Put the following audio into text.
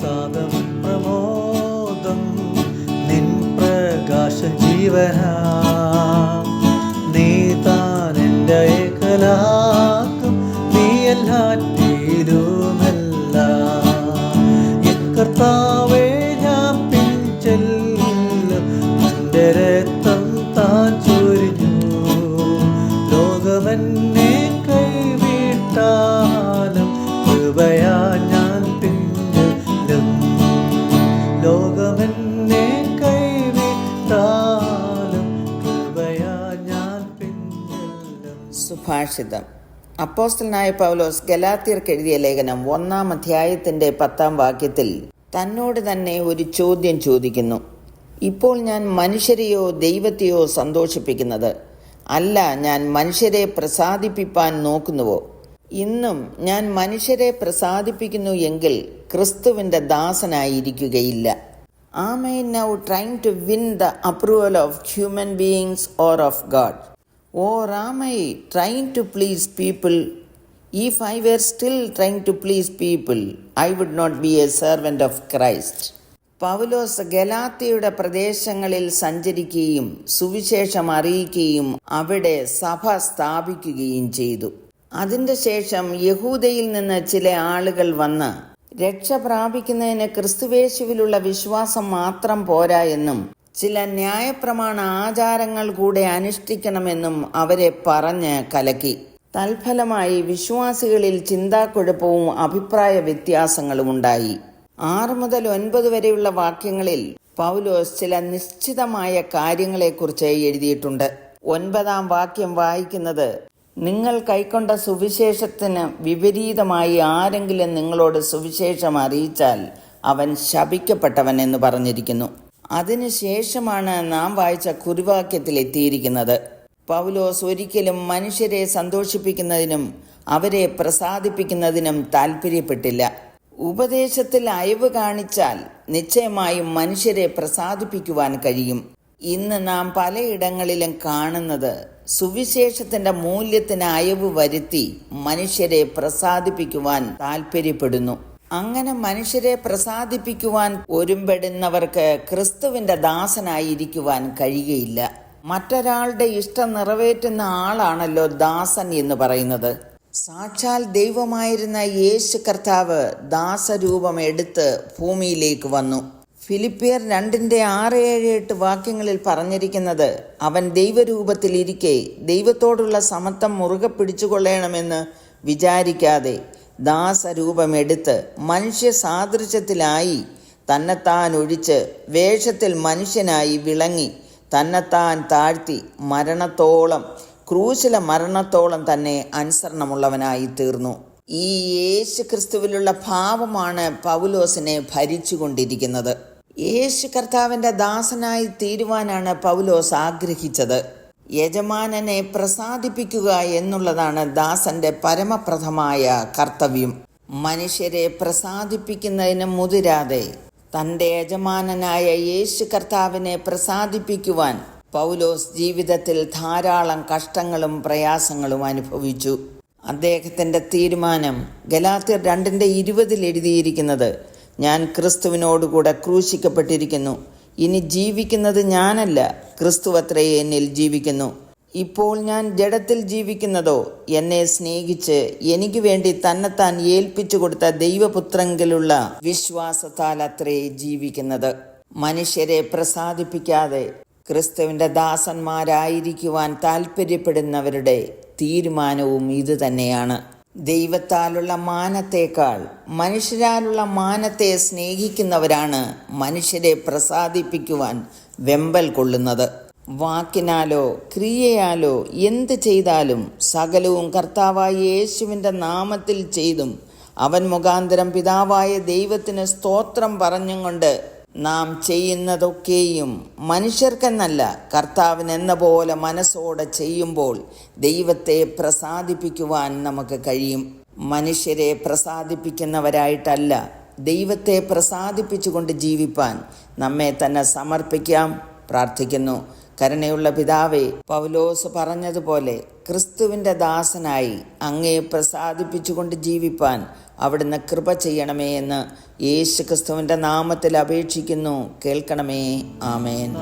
പ്രസാദം പ്രമോദം നിൻ പ്രകാശ ജീവന നീ എന്റെ ഏകലാക്കും. നീ എല്ലാറ്റിലുമല്ല എക്കർത്താവേ ഞാൻ പിഞ്ചെല്ലും എന്റെ സുഭാഷിതം അപ്പോസ്റ്റലനായ പൗലോസ് ഗലാത്തിയർക്ക് എഴുതിയ ലേഖനം ഒന്നാം അധ്യായത്തിന്റെ പത്താം വാക്യത്തിൽ തന്നോട് തന്നെ ഒരു ചോദ്യം ചോദിക്കുന്നു. ഇപ്പോൾ ഞാൻ മനുഷ്യരെയോ ദൈവത്തെയോ സന്തോഷിപ്പിക്കുന്നത്? അല്ല ഞാൻ മനുഷ്യരെ പ്രസാദിപ്പിപ്പാൻ നോക്കുന്നുവോ? ഇന്നും ഞാൻ മനുഷ്യരെ പ്രസാദിപ്പിക്കുന്നു എങ്കിൽ ക്രിസ്തുവിന്റെ ദാസനായിരിക്കുകയില്ല. Am I now trying to win the approval of human beings or of God? Or am I trying to please people? If I were still trying to please people, I would not be a servant of Christ. Paulose ഗലാത്തിയുടെ പ്രദേശങ്ങളിൽ സഞ്ചരിക്കുകയും സുവിശേഷം അറിയിക്കുകയും അവിടെ സഭ സ്ഥാപിക്കുകയും ചെയ്തു അതിന്റെ ശേഷം യഹൂദയിൽ നിന്ന് ചില ആളുകൾ വന്ന് രക്ഷ പ്രാപിക്കുന്നതിന് ക്രിസ്തുവേശുവിലുള്ള വിശ്വാസം മാത്രം പോരാ എന്നും ചില ന്യായപ്രമാണ ആചാരങ്ങൾ കൂടെ അനുഷ്ഠിക്കണമെന്നും അവരെ പറഞ്ഞ് കലക്കി. തൽഫലമായി വിശ്വാസികളിൽ ചിന്താക്കുഴപ്പവും അഭിപ്രായ വ്യത്യാസങ്ങളും ഉണ്ടായി ആറ് മുതൽ ഒൻപത് വരെയുള്ള വാക്യങ്ങളിൽ പൗലോസ് ചില നിശ്ചിതമായ കാര്യങ്ങളെക്കുറിച്ച് എഴുതിയിട്ടുണ്ട്. ഒൻപതാം വാക്യം വായിക്കുന്നത് നിങ്ങൾ കൈക്കൊണ്ട സുവിശേഷത്തിന് വിപരീതമായി ആരെങ്കിലും നിങ്ങളോട് സുവിശേഷം അറിയിച്ചാൽ അവൻ ശപിക്കപ്പെട്ടവൻ എന്ന് പറഞ്ഞിരിക്കുന്നു. അതിനുശേഷമാണ് നാം വായിച്ച കുരുവാക്യത്തിൽ എത്തിയിരിക്കുന്നത്. പൗലോസ് ഒരിക്കലും മനുഷ്യരെ സന്തോഷിപ്പിക്കുന്നതിനും അവരെ പ്രസാദിപ്പിക്കുന്നതിനും താല്പര്യപ്പെട്ടില്ല ഉപദേശത്തിൽ അയവ് കാണിച്ചാൽ നിശ്ചയമായും മനുഷ്യരെ പ്രസാദിപ്പിക്കുവാൻ കഴിയും. ഇന്ന് നാം പലയിടങ്ങളിലും കാണുന്നത് സുവിശേഷത്തിന്റെ മൂല്യത്തിന് അയവ് വരുത്തി മനുഷ്യരെ പ്രസാദിപ്പിക്കുവാൻ താല്പര്യപ്പെടുന്നു അങ്ങനെ മനുഷ്യരെ പ്രസാദിപ്പിക്കുവാൻ ഒരുമ്പെടുന്നവർക്ക് ക്രിസ്തുവിന്റെ ദാസനായിരിക്കുവാൻ കഴിയുകയില്ല. മറ്റൊരാളുടെ ഇഷ്ടം നിറവേറ്റുന്ന ആളാണല്ലോ ദാസൻ എന്ന് പറയുന്നത്. സാക്ഷാൽ ദൈവമായിരുന്ന യേശു കർത്താവ് ദാസരൂപം എടുത്ത് ഭൂമിയിലേക്ക് വന്നു. ഫിലിപ്പിയർ രണ്ടിന്റെ ആറ് ഏഴ് എട്ട് വാക്യങ്ങളിൽ പറഞ്ഞിരിക്കുന്നത് അവൻ ദൈവരൂപത്തിലിരിക്കെ ദൈവത്തോടുള്ള സമത്വം മുറുകെ പിടിച്ചുകൊള്ളണമെന്ന് വിചാരിക്കാതെ ദാസരൂപമെടുത്ത് മനുഷ്യ സാദൃശ്യത്തിലായി തന്നെത്താൻ ഒഴിച്ച് വേഷത്തിൽ മനുഷ്യനായി വിളങ്ങി തന്നെത്താൻ താഴ്ത്തി മരണത്തോളം ക്രൂശില മരണത്തോളം തന്നെ അനുസരണമുള്ളവനായി തീർന്നു. ഈ യേശു ക്രിസ്തുവിലുള്ള ഭാവമാണ് പൗലോസിനെ ഭരിച്ചുകൊണ്ടിരിക്കുന്നത്. യേശു കർത്താവിന്റെ ദാസനായി തീരുവാനാണ് പൗലോസ് ആഗ്രഹിച്ചത്. യജമാനനെ പ്രസാദിപ്പിക്കുക എന്നുള്ളതാണ് ദാസന്റെ പരമപ്രഥമായ കർത്തവ്യം. മനുഷ്യരെ പ്രസാദിപ്പിക്കുന്നതിന് മുതിരാതെ തന്റെ യജമാനനായ യേശു കർത്താവിനെ പ്രസാദിപ്പിക്കുവാൻ പൗലോസ് ജീവിതത്തിൽ ധാരാളം കഷ്ടങ്ങളും പ്രയാസങ്ങളും അനുഭവിച്ചു. അദ്ദേഹത്തിന്റെ തീരുമാനം ഗലാത്യർ രണ്ടിന്റെ ഇരുപതിൽ എഴുതിയിരിക്കുന്നത് ഞാൻ ക്രിസ്തുവിനോടുകൂടെ ക്രൂശിക്കപ്പെട്ടിരിക്കുന്നു. ഇനി ജീവിക്കുന്നത് ഞാനല്ല ക്രിസ്തു എന്നിൽ ജീവിക്കുന്നു. ഇപ്പോൾ ഞാൻ ജഡത്തിൽ ജീവിക്കുന്നതോ എന്നെ സ്നേഹിച്ച് എനിക്ക് വേണ്ടി തന്നെത്താൻ ഏൽപ്പിച്ചു കൊടുത്ത ദൈവപുത്രങ്കിലുള്ള വിശ്വാസത്താൽ അത്രേ ജീവിക്കുന്നത്. മനുഷ്യരെ പ്രസാദിപ്പിക്കാതെ ക്രിസ്തുവിന്റെ ദാസന്മാരായിരിക്കുവാൻ താല്പര്യപ്പെടുന്നവരുടെ തീരുമാനവും ഇതുതന്നെയാണ് ദൈവത്താലുള്ള മാനത്തേക്കാൾ മനുഷ്യരാലുള്ള മാനത്തെ സ്നേഹിക്കുന്നവരാണ് മനുഷ്യരെ പ്രസാദിപ്പിക്കുവാൻ വെമ്പൽ കൊള്ളുന്നത്. വാക്കിനാലോ ക്രിയയാലോ എന്ത് ചെയ്താലും സകലവും കർത്താവായ യേശുവിന്റെ നാമത്തിൽ ചെയ്തും അവൻ മുഖാന്തരം പിതാവായ ദൈവത്തിന് സ്തോത്രം പറഞ്ഞും കൊണ്ട് നാം ചെയ്യുന്നതൊക്കെയും മനുഷ്യർക്കെന്നല്ല കർത്താവിനെന്ന പോലെ മനസ്സോടെ ചെയ്യുമ്പോൾ ദൈവത്തെ പ്രസാദിപ്പിക്കുവാൻ നമുക്ക് കഴിയും. മനുഷ്യരെ പ്രസാദിപ്പിക്കുന്നവരായിട്ടല്ല ദൈവത്തെ പ്രസാദിപ്പിച്ചുകൊണ്ട് ജീവിപ്പാൻ നമ്മെ തന്നെ സമർപ്പിക്കാം. പ്രാർത്ഥിക്കുന്നു. കരുണയുള്ള പിതാവേ പൗലോസ് പറഞ്ഞതുപോലെ ക്രിസ്തുവിന്റെ ദാസനായി അങ്ങയെ പ്രസാദിപ്പിച്ചുകൊണ്ട് ജീവിപ്പാൻ അവിടുന്ന് കൃപ ചെയ്യണമേ എന്ന് യേശു ക്രിസ്തുവിന്റെ നാമത്തിൽ അപേക്ഷിക്കുന്നു. കേൾക്കണമേ. ആമേൻ.